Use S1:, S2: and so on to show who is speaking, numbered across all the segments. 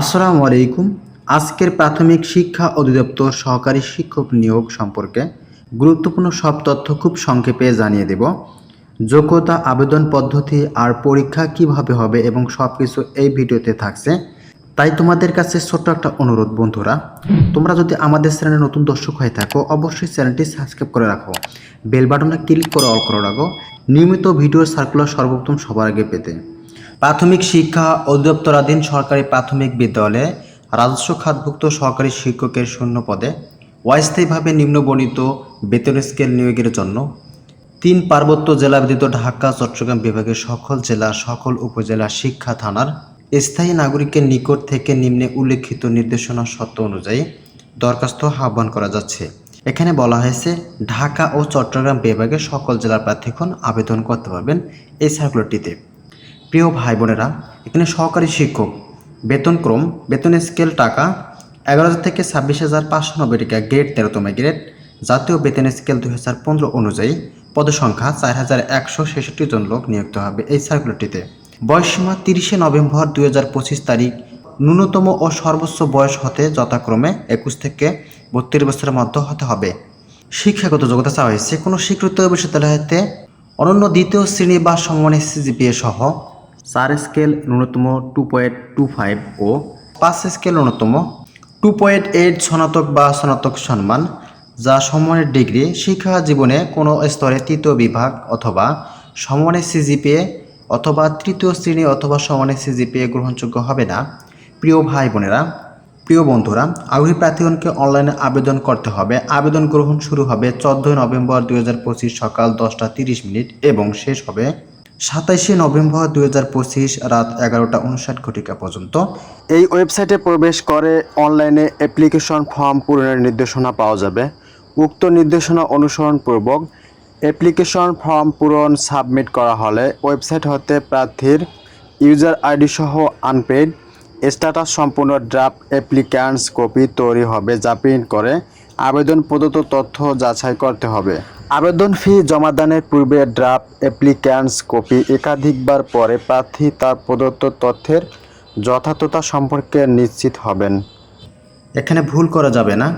S1: আসসালামু আলাইকুম। আজকের প্রাথমিক শিক্ষা অধিদপ্তর সহকারী শিক্ষক নিয়োগ সম্পর্কে গুরুত্বপূর্ণ সব তথ্য খুব সংক্ষেপে জানিয়ে দেব। যোগ্যতা আবেদন পদ্ধতি আর পরীক্ষা কীভাবে হবে এবং সব কিছু এই ভিডিওতে থাকছে। তাই তোমাদের কাছে ছোট্ট একটা অনুরোধ, বন্ধুরা। তোমরা যদি আমাদের চ্যানেলে নতুন দর্শক হয়ে থাকো, অবশ্যই চ্যানেলটি সাবস্ক্রাইব করে রাখো। বেল বাটনে ক্লিক করে অল করে রাখো। নিয়মিত ভিডিও সার্কুলার সর্বপ্রথম সবার আগে পেতে। প্রাথমিক শিক্ষা অধিদপ্তরাধীন সরকারি প্রাথমিক বিদ্যালয়ে রাজস্ব খাতভুক্ত সহকারী শিক্ষকের শূন্য পদে অস্থায়ীভাবে নিম্নবর্ণিত বেতন স্কেল নিয়োগের জন্য তিন পার্বত্য জেলা ব্যতীত ঢাকা, চট্টগ্রাম বিভাগের সকল জেলা, সকল উপজেলা শিক্ষা থানার স্থায়ী নাগরিকের নিকট থেকে নিম্নে উল্লেখিত নির্দেশনা সত্য অনুযায়ী দরখাস্ত আহ্বান করা যাচ্ছে। এখানে বলা হয়েছে, ঢাকা ও চট্টগ্রাম বিভাগের সকল জেলার প্রার্থীগণ আবেদন করতে পারবেন এই সার্কুলারটিতে প্রিয় ভাই বোনেরা এখানে সহকারী শিক্ষক বেতনক্রম বেতন স্কেল টাকা, এগারো হাজার থেকে ছাব্বিশ হাজার পাঁচশো নব্বই টাকা গ্রেড তেরোতম গ্রেড জাতীয় বেতন স্কেল দুই হাজার পনেরো অনুযায়ী পদসংখ্যা চার হাজার একশো ছেষট্টি জন লোক নিযুক্ত হবে এই সার্কুলারটিতে বয়সীমা তিরিশে নভেম্বর দুই হাজার পঁচিশ তারিখ, ন্যূনতম ও সর্বোচ্চ বয়স হতে যথাক্রমে একুশ থেকে বত্রিশ বছরের মধ্যে হতে হবে। শিক্ষাগত যোগ্যতা চাওয়া হয়েছে। কোনো স্বীকৃত বিশ্ববিদ্যালয়তে অনন্য দ্বিতীয় শ্রেণি বা সমমানের সিজিপিএ সহ চার স্কেল ন্যূনতম টু পয়েন্ট টু ফাইভ ও পাঁচ স্কেল ন্যূনতম টু পয়েন্ট এইট স্নাতক বা স্নাতক সম্মান যা সমমানের ডিগ্রি, শিক্ষা জীবনে কোনো স্তরে তৃতীয় বিভাগ অথবা সমমানের সিজিপিএ অথবা তৃতীয় শ্রেণি অথবা সমানের সিজিপিএ গ্রহণযোগ্য হবে না। প্রিয় ভাই বোনেরা, প্রিয় বন্ধুরা, আগ্রহী প্রার্থীগণকে অনলাইনে আবেদন করতে হবে। আবেদন গ্রহণ শুরু হবে চোদ্দোই নভেম্বর দুই হাজার পঁচিশ সকাল দশটা তিরিশ মিনিট এবং শেষ হবে সাতাইশে নভেম্বর দুই হাজার পঁচিশ রাত এগারোটা উনষাট ঘটিকা পর্যন্ত।
S2: এই ওয়েবসাইটে প্রবেশ করে অনলাইনে অ্যাপ্লিকেশন ফর্ম পূরণের নির্দেশনা পাওয়া যাবে। উক্ত নির্দেশনা অনুসরণপূর্বক অ্যাপ্লিকেশন ফর্ম পূরণ সাবমিট করা হলে ওয়েবসাইট হতে প্রার্থীর ইউজার আইডি সহ আনপেইড স্ট্যাটাস সম্পূর্ণ ড্রাফট অ্যাপ্লিক্যান্টস কপি তৈরি হবে যা প্রিন্ট করে আবেদন প্রদত্ত তথ্য যাচাই করতে হবে। আবেদন ফি জমাদানের পূর্বে ড্রাফট অ্যাপ্লিক্যান্স কপি একাধিকবার পরে প্রার্থী তার প্রদত্ত তথ্যের যথার্থতা সম্পর্কে নিশ্চিত হবেন।
S1: এখানে ভুল করা যাবে না।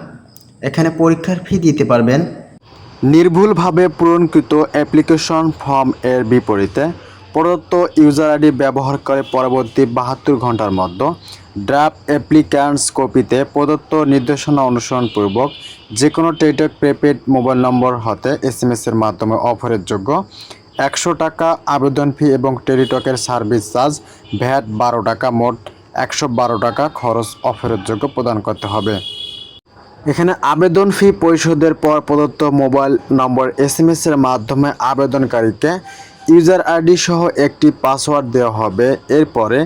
S1: এখানে পরীক্ষার ফি দিতে পারবেন।
S2: নির্ভুলভাবে পূরণকৃত অ্যাপ্লিকেশন ফর্ম এর বিপরীতে প্রদত্ত ইউজার আইডি ব্যবহার করে পরবর্তী বাহাত্তর ঘণ্টার মধ্যে ড্রাফট অ্যাপ্লিক্যান্টস কপিতে প্রদত্ত নির্দেশনা অনুসরণপূর্বক যে কোনো টেলিটক প্রিপেড মোবাইল নম্বর হতে এস এম এর মাধ্যমে অফারের যোগ্য একশো টাকা আবেদন ফি এবং টেলিটকের সার্ভিস চার্জ ভ্যাট বারো টাকা, মোট একশো বারো টাকা খরচ অফারের যোগ্য প্রদান করতে হবে। এখানে আবেদন ফি পরিশোধের পর প্রদত্ত মোবাইল নম্বর এস এর মাধ্যমে আবেদনকারীকে ইউজার আইডি সহ একটি পাসওয়ার্ড দেওয়া হবে। এরপরে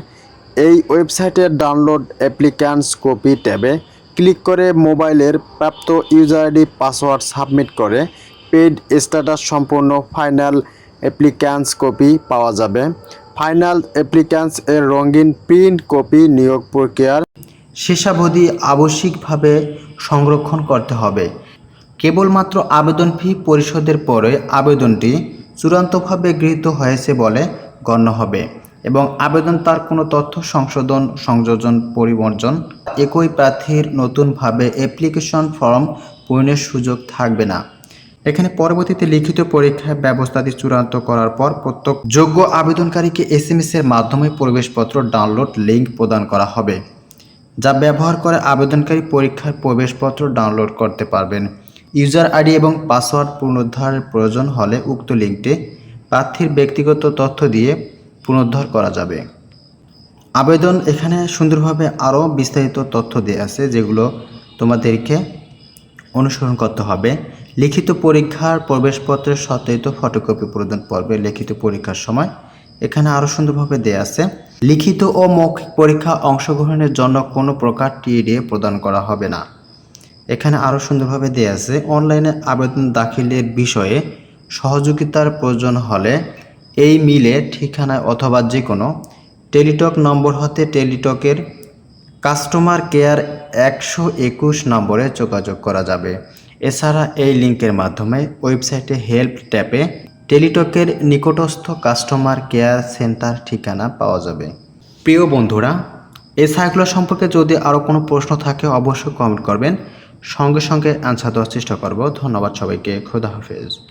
S2: এই ওয়েবসাইটের ডাউনলোড অ্যাপ্লিক্যান্টস কপি ট্যাবে ক্লিক করে মোবাইলের প্রাপ্ত ইউজার আইডি পাসওয়ার্ড সাবমিট করে পেড স্ট্যাটাস সম্পূর্ণ ফাইনাল অ্যাপ্লিক্যান্টস কপি পাওয়া যাবে। ফাইনাল অ্যাপ্লিক্যান্টস এর রঙিন প্রিন্ট কপি নিয়োগ প্রক্রিয়ার
S1: শেষাবধি আবশ্যিকভাবে সংরক্ষণ করতে হবে। কেবলমাত্র আবেদন ফি পরিশোধের পরে আবেদনটি চূড়ান্তভাবে গৃহীত হয়েছে বলে গণ্য হবে এবং আবেদন তার কোনো তথ্য সংশোধন, সংযোজন, পরিবর্জন, একই প্রার্থীর নতুনভাবে অ্যাপ্লিকেশন ফর্ম পূরণের সুযোগ থাকবে না। এখানে পরবর্তীতে লিখিত পরীক্ষার ব্যবস্থাটি চূড়ান্ত করার পর প্রত্যেক যোগ্য আবেদনকারীকে এস এম এর মাধ্যমে প্রবেশপত্র ডাউনলোড লিঙ্ক প্রদান করা হবে, যা ব্যবহার করে আবেদনকারী পরীক্ষার প্রবেশপত্র ডাউনলোড করতে পারবেন। ইউজার আইডি এবং পাসওয়ার্ড পুনরুদ্ধারের প্রয়োজন হলে উক্ত লিঙ্কটি প্রার্থীর ব্যক্তিগত তথ্য দিয়ে পুনরুদ্ধার করা যাবে। আবেদন এখানে সুন্দরভাবে আরও বিস্তারিত তথ্য দেওয়া আছে, যেগুলো তোমাদেরকে অনুসরণ করতে হবে। লিখিত পরীক্ষার প্রবেশপত্রের সত্যায়িত ফটোকপি প্রদান পর্বে লিখিত পরীক্ষার সময় এখানে আরও সুন্দরভাবে দেওয়া আছে। লিখিত ও মৌখিক পরীক্ষা অংশগ্রহণের জন্য কোনো প্রকার টিএডিএ প্রদান করা হবে না। এখানে আরও সুন্দরভাবে দেওয়া আছে, অনলাইনে আবেদন দাখিলের বিষয়ে সহযোগিতার প্রয়োজন হলে এই মিলে ঠিকানায় অথবা যে কোনো টেলিটক নম্বর হতে টেলিটকের কাস্টমার কেয়ার একশো একুশ নম্বরে যোগাযোগ করা যাবে। এছাড়া এই লিঙ্কের মাধ্যমে ওয়েবসাইটে হেল্প ট্যাপে টেলিটকের নিকটস্থ কাস্টমার কেয়ার সেন্টার ঠিকানা পাওয়া যাবে। প্রিয় বন্ধুরা, এই সার্কুলার সম্পর্কে যদি আরও কোনো প্রশ্ন থাকে অবশ্যই কমেন্ট করবেন। সঙ্গে সঙ্গে অ্যান্সার দেওয়ার চেষ্টা করব। ধন্যবাদ সবাইকে। খোদা হাফেজ।